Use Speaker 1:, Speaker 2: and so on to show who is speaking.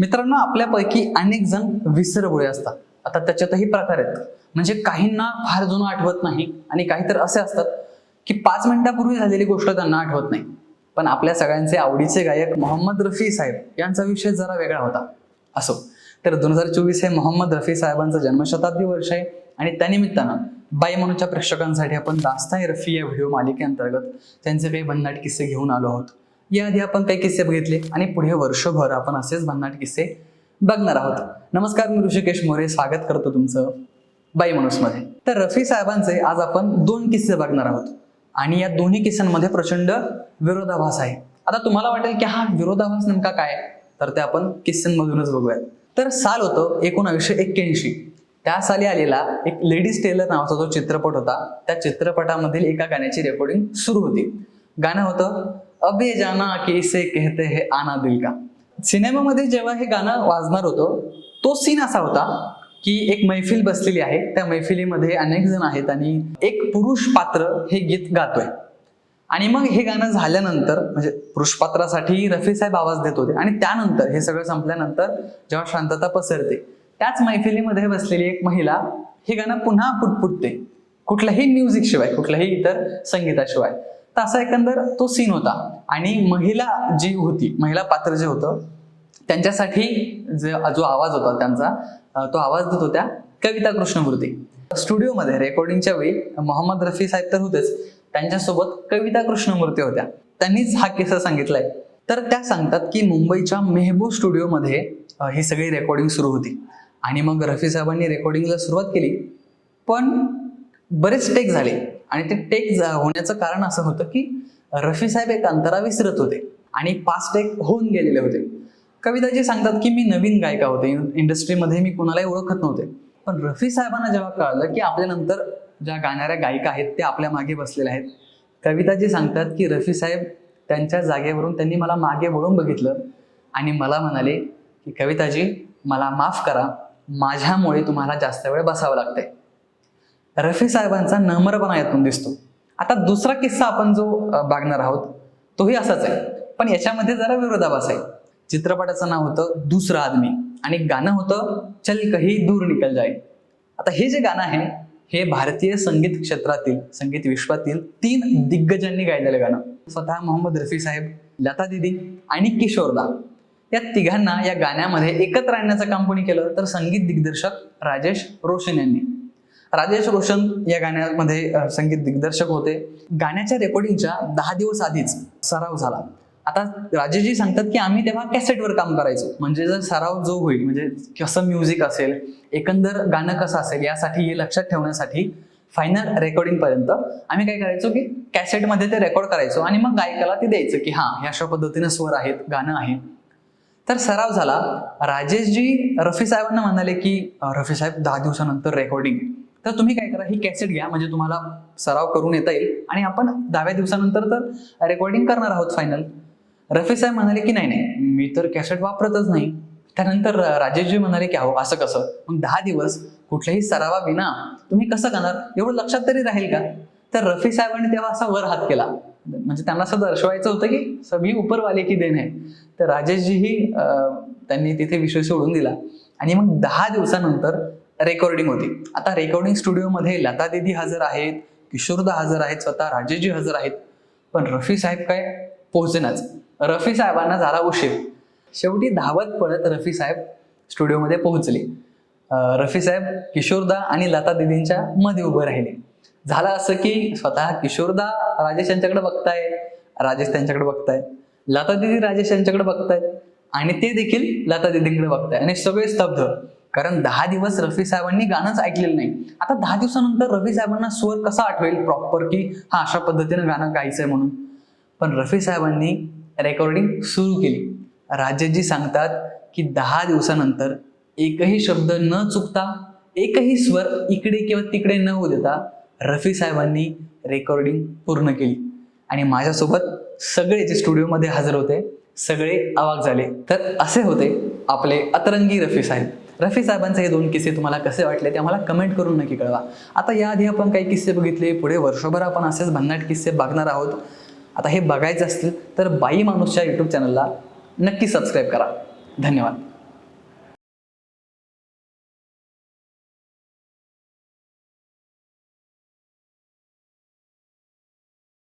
Speaker 1: मित्रांनो आपल्यापैकी अनेक जण विसरगुळे असतात. आता त्याच्यातही प्रकार आहेत. म्हणजे काहींना फार जुनं आठवत नाही आणि काही तर असे असतात की पाच मिनिटापूर्वी झालेली गोष्ट त्यांना आठवत नाही. पण आपल्या सगळ्यांचे आवडीचे गायक मोहम्मद रफी साहेब यांचा विषय जरा वेगळा होता. असो. तर दोन हजार चोवीस हे मोहम्मद रफी साहेबांचं जन्मशताब्दी वर्ष आहे आणि त्यानिमित्तानं बाई मनूच्या प्रेक्षकांसाठी आपण दास्ताय रफी या व्हिडिओ मालिकेअंतर्गत त्यांचे काही भन्नाट किस्से घेऊन आलो आहोत. याआधी आपण काही किस्से बघितले आणि पुढे वर्षभर आपण असेच भन्नाट किस्से बघणार आहोत. नमस्कार मी ऋषिकेश मोरे. स्वागत करतो तुमचं बाई माणूसमध्ये. तर रफी साहेबांचे आज आपण दोन किस्से बघणार आहोत. आणि या दोन्ही किस्सांमध्ये प्रचंड विरोधाभास आहे. आता तुम्हाला वाटेल की हा विरोधाभास नेमका काय? तर ते आपण किस्स्यांमधूनच बघूयात. तर साल होतं एकोणावीसशे एक्क्याऐंशी. त्या साली आलेला एक लेडीज टेलर नावाचा जो चित्रपट होता त्या चित्रपटामधील एका गाण्याची रेकॉर्डिंग सुरू होती. गाणं होतं अबे जाना केसे कहते है आना दिल का। सिनेमामध्ये जेव्हा हे गाणं वाजणार होतं तो सीन असा होता की एक मैफिल बसलेली आहे. त्या मैफिलीमध्ये अनेक जण आहेत आणि एक पुरुष पात्र हे गीत गातोय. आणि मग हे गाणं झाल्यानंतर म्हणजे पुरुष पात्रासाठी रफी साहेब आवाज देत होते. आणि त्यानंतर हे सगळं संपल्यानंतर जेव्हा शांतता पसरते त्याच मैफिलीमध्ये बसलेली एक महिला हे गाणं पुन्हा पुटपुटते. कुठल्याही म्युझिक शिवाय कुठल्याही इतर संगीताशिवाय. तर असा एकंदर तो सीन होता. आणि महिला जी होती महिला पात्र जे होतं त्यांच्यासाठी जे जो आवाज होता त्यांचा तो आवाज देत होत्या कविता कृष्णमूर्ती. स्टुडिओमध्ये रेकॉर्डिंगच्या वेळी मोहम्मद रफी साहेब तर होतेच. त्यांच्यासोबत कविता कृष्णमूर्ती होत्या. त्यांनीच हा किस्सा सांगितलाय. तर त्या सांगतात की मुंबईच्या मेहबूब स्टुडिओमध्ये ही सगळी रेकॉर्डिंग सुरू होती. आणि मग रफी साहेबांनी रेकॉर्डिंगला सुरुवात केली. पण बरेच टेक झाले. आणि ते टेक जा- होण्याचं कारण असं होतं की रफी साहेब एक अंतरा विसरत होते आणि पाच टेक होऊन गेलेले होते. कविताजी सांगतात की मी नवीन गायिका होते. इंडस्ट्रीमध्ये मी कोणालाही ओळखत नव्हते. पण रफी साहेबांना जेव्हा कळलं की आपल्यानंतर ज्या गाणाऱ्या गायिका आहेत त्या आपल्या मागे बसलेल्या आहेत. कविताजी सांगतात की रफी साहेब त्यांच्या जागेवरून त्यांनी मला मागे वळून बघितलं आणि मला म्हणाले की कविताजी मला माफ करा. माझ्यामुळे तुम्हाला जास्त वेळ बसावं लागतंय. रफी साहेबांचा नम्रपणा यातून दिसतो. आता दुसरा किस्सा आपण जो बघणार आहोत तोही असाच आहे. पण याच्यामध्ये जरा विरोधाभास आहे. चित्रपटाचं नाव होतं दुसरा आदमी आणि गाणं होतं चल कही दूर निकल जाई. आता हे जे गाणं आहे हे भारतीय संगीत क्षेत्रातील संगीत विश्वातील तीन दिग्गजांनी गायलेलं गाणं. स्वतः मोहम्मद रफी साहेब लता दिदी आणि किशोरदा या तिघांना या गाण्यामध्ये एकत्र आणण्याचं काम कोणी केलं? तर संगीत दिग्दर्शक राजेश रोशन यांनी. राजेश रोशन या गाण्यामध्ये संगीत दिग्दर्शक होते. गाण्याच्या रेकॉर्डिंगच्या दहा दिवस आधीच सराव झाला. आता राजेशजी सांगतात की आम्ही तेव्हा कॅसेटवर काम करायचो. म्हणजे जर सराव जो होईल म्हणजे कसं म्युझिक असेल एकंदर गाणं कसं असेल यासाठी हे लक्षात ठेवण्यासाठी फायनल रेकॉर्डिंग पर्यंत आम्ही काय करायचो की कॅसेटमध्ये ते रेकॉर्ड करायचो आणि मग गायकाला ते द्यायचं की हा ह्या अशा पद्धतीनं स्वर आहेत गाणं आहे. तर सराव झाला. राजेशजी रफी साहेबांना म्हणाले की रफी साहेब दहा दिवसानंतर रेकॉर्डिंग तर तुम्ही काय करा ही कॅसेट घ्या म्हणजे तुम्हाला सराव करून येता येईल. आणि आपण दहाव्या दिवसानंतर तर रेकॉर्डिंग करणार आहोत फायनल रफी साहेब म्हणाले की नाही नाही मी तर कॅसेट वापरतच नाही. त्यानंतर राजेशजी म्हणाले की अहो असं कसं? मग दहा दिवस कुठल्याही सरावाविना तुम्ही कसं करणार? एवढं लक्षात तरी राहील का? तर रफी साहेबांनी तेव्हा असा वर हात केला. म्हणजे त्यांना असं दर्शवायचं होतं की सभी उपरवाले की देण. आहे तर राजेशजीही त्यांनी तिथे विषय सोडून दिला. आणि मग दहा दिवसानंतर रेकॉर्डिंग होती. आता रेकॉर्डिंग स्टुडिओमध्ये लता दिदी हजर आहेत किशोरदा हजर आहेत स्वतः राजेजी हजर आहेत. पण रफी साहेब काय पोहोचेनाच. रफी साहेबांना झाला उशीर. शेवटी धावत पळत रफी साहेब स्टुडिओमध्ये पोहोचले. रफी साहेब किशोरदा आणि लता दिदींच्या मध्ये उभं राहिले. झालं असं की स्वतः किशोरदा राजेश यांच्याकडे बघताय राजेश त्यांच्याकडे बघताय लता दिदी राजेश यांच्याकडे बघतायत आणि ते देखील लता दिदींकडे बघताय. आणि सगळे स्तब्ध. कारण दहा दिवस रफी साहेबांनी गाणंच ऐकलेलं नाही. आता दहा दिवसानंतर रफी साहेबांना स्वर कसा आठवेल? प्रॉपर की हा अशा पद्धतीनं गाणं गायचंय म्हणून. पण रफी साहेबांनी रेकॉर्डिंग सुरू केली. राजेशजी सांगतात की दहा दिवसानंतर एकही शब्द न चुकता एकही स्वर इकडे किंवा तिकडे न होऊ देता रफी साहेबांनी रेकॉर्डिंग पूर्ण केली. आणि माझ्यासोबत सगळे जे स्टुडिओमध्ये हजर होते सगळे अवाक झाले. तर असे होते आपले अतरंगी रफी साहेब. रफी साहेबांचे हे दोन किस्से तुम्हाला कसे वाटले ते आम्हाला कमेंट करून नक्की कळवा. आता याआधी आपण काही किस्से बघितले पुढे वर्षभर आपण असेच भन्नाट किस्से बघणार आहोत. आता हे बघायचे असतील तर बाई माणूसच्या यूट्यूब चॅनलला नक्की सबस्क्राईब करा. धन्यवाद.